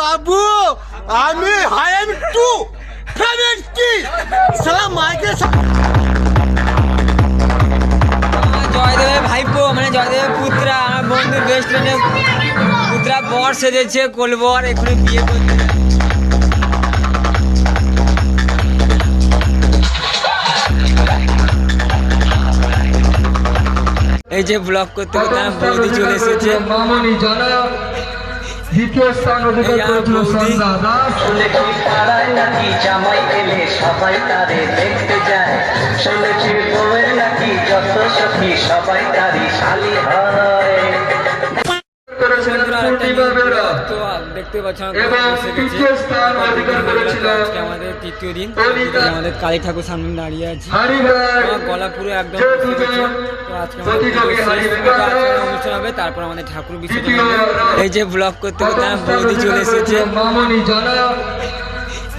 বাবু আমি high M two private সালা মাইকে জয়দেবের ভাইপো মানে জয়দেবের পুত্রা আমার বন্ধুর বেস্ট ফ্রেন্ডের পুত্রা বর সেজেছে কোলবর এখানে বিয়ে করতে যাচ্ছে। এই যে ব্লগ করতে করতে বৌদি চলে এসেছে। দ্বিতীয় স্থান অধিকার করেছিল সন্ধ্যা দাস শুনেছি পাড়ায় নাকি জামাই এলে সবাই তারে দেখতে যায়। শুনেছি বউয়ের নাকি যত সখী সবাই তারি শালি হয়। দেখতে পাচ্ছ এবং তৃতীয় স্থান অধিকার করেছিল আজকে আমাদের তৃতীয় দিন। আমাদের কালী ঠাকুর সামনে দাঁড়িয়ে আছি। গলা পুরো একদম অনুষ্ঠান হবে। তারপর আমাদের ঠাকুর বিসর্জন এই যে ব্লগ করতে করতে আমার বৌদি চলে এসেছে।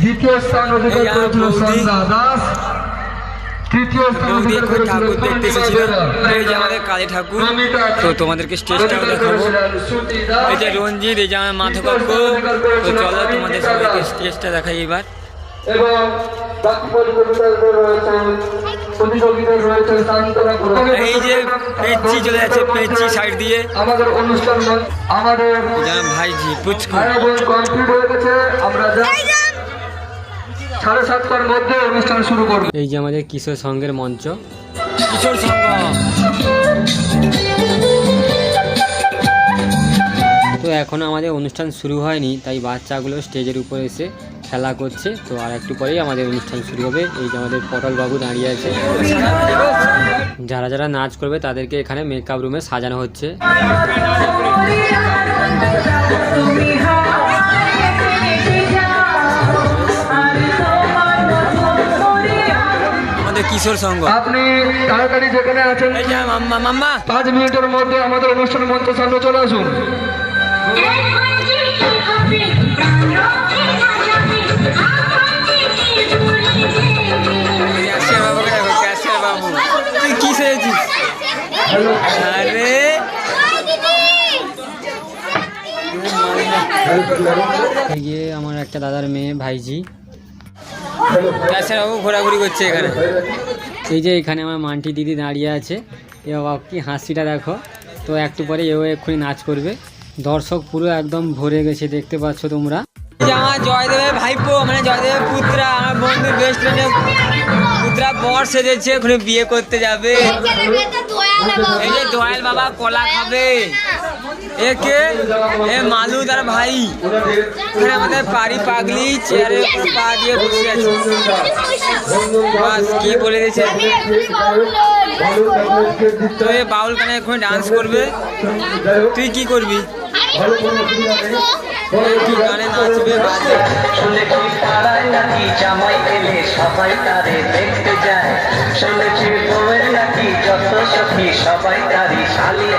দ্বিতীয় স্থান অধিকার দাস। তৃতীয় স্থান বৌদি অধিকার এখন করেছিল ঠাকুর দেখতে এসেছিল। এই যে আমাদের কালী ঠাকুর। তো তোমাদেরকে স্টেজটা দেখাবো। এই যে রঞ্জিত এই যে আমার মাথা কাকু তো চলো তোমাদের সবাইকে স্টেজটা দেখাই এবার। এবং বাকি প্রতিযোগিতাদের রয়েছেন প্রতিযোগীদের রয়েছেন সান্তনা পুরস্কার। এই যে পেঁচি চলে যাচ্ছে পেঁচি সাইড দিয়ে। আমাদের অনুষ্ঠান আমাদের ভাইজি পুচকু। কমপ্লিট হয়ে গেছে। আমরা যা সাড়ে সাতটার মধ্যে অনুষ্ঠান শুরু করব। এই যে আমাদের কিশোর সঙ্গের মঞ্চ। কিশোর সঙ্গ তো এখনও আমাদের অনুষ্ঠান শুরু হয়নি তাই বাচ্চাগুলো স্টেজের উপর এসে খেলা করছে। তো আর একটু পরেই আমাদের অনুষ্ঠান শুরু হবে। এই যে আমাদের পটল বাবু দাঁড়িয়ে আছে। যারা যারা নাচ করবে তাদেরকে এখানে মেকআপ রুমে সাজানো হচ্ছে। কিশোর সঙ্গ। আপনি তাড়াতাড়ি যেখানে আছেন মাম্মা। পাঁচ মিনিটের মধ্যে আমাদের অনুষ্ঠান মঞ্চ সামনে চলে আসুন। কি আরে। আমার একটা দাদার মেয়ে ভাইজি। বাবু ঘোরাঘুরি করছে এখানে। এই যে এখানে আমার মান্টি দিদি দাঁড়িয়ে আছে। এ বাবা কি হাসিটা দেখো। তো একটু পরে এও এক্ষুনি নাচ করবে। দর্শক পুরো একদম ভরে গেছে দেখতে পাচ্ছ তোমরা। আমার জয়দেবের ভাইপো মানে জয়দেবের পুত্রা আমার বন্ধু বেস্ট ফ্রেন্ডের পুত্রা বর সেজেছে ওখানে বিয়ে করতে যাবে। এই যে দয়াল বাবা কলা খাবে। এ কে? এ মালু তার ভাই। এখানে আমাদের পারি পাগলি চেয়ারে পা দিয়ে বসে আছে। বাস কি বলে দিয়েছে? তো এ বাউল কানে এখন ডান্স করবে? তুই কি করবি? কি গানে নাচবে? বাজবে শুনেছি পাড়ায় নাকি জামাই এলে সবাই তারে দেখতে যায়। সবাই তারই শালি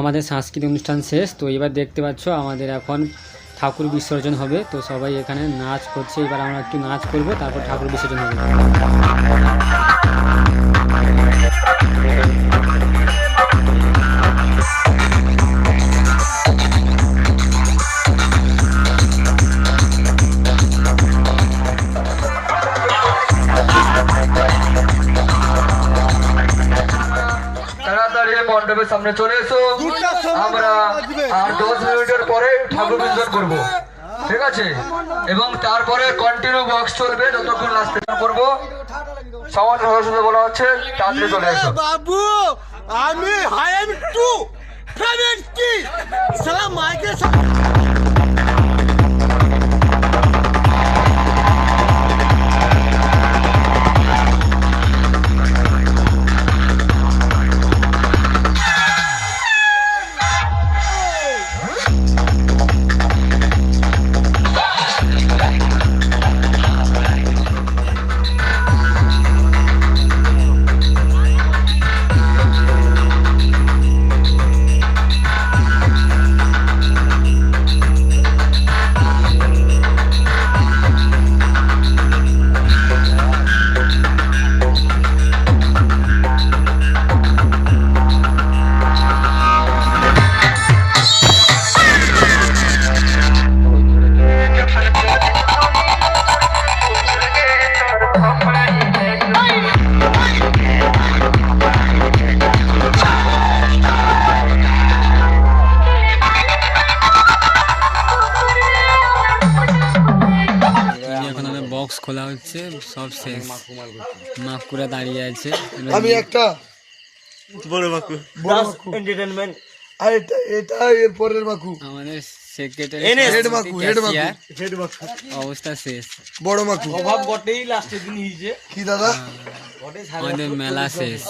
আমাদের সাংস্কৃতিক অনুষ্ঠান শেষ, তো এবার দেখতে পাচ্ছ আমাদের এখন ঠাকুর বিসর্জন হবে, তো সবাই এখানে নাচ করছে। এবার আমরা একটু নাচ করব, তারপর ঠাকুর বিসর্জন হবে। মণ্ডপের সামনে চলে এসো। আমরা আর দশ মিনিটের পরে ঠাকুর বিসর্জন করব। ঠিক আছে? এবং তারপরে কন্টিনিউ বক্স চলবে যতক্ষণ লাস্ট করব। সমাজ সদস্যদের বলা হচ্ছে তাড়াতাড়ি চলে এসো। বাবু আমি হাই এম টু ফেভারিট কি মাইকে খোলা হচ্ছে সব শেষ। মাফ করে দাঁড়িয়ে আছে। আমি একটা বড় মাকু। বড় মাকু। এন্টারটেনমেন্ট আর এটা এটা এর পরের মাকু। আমাদের সেক্রেটারি হেড মাকু হেড মাকু। হেড মাকু। অবস্থা শেষ। বড় মাকু। অভাব বটেই লাস্টের দিন হিজে কি দাদা? আমাদের মেলা শেষ।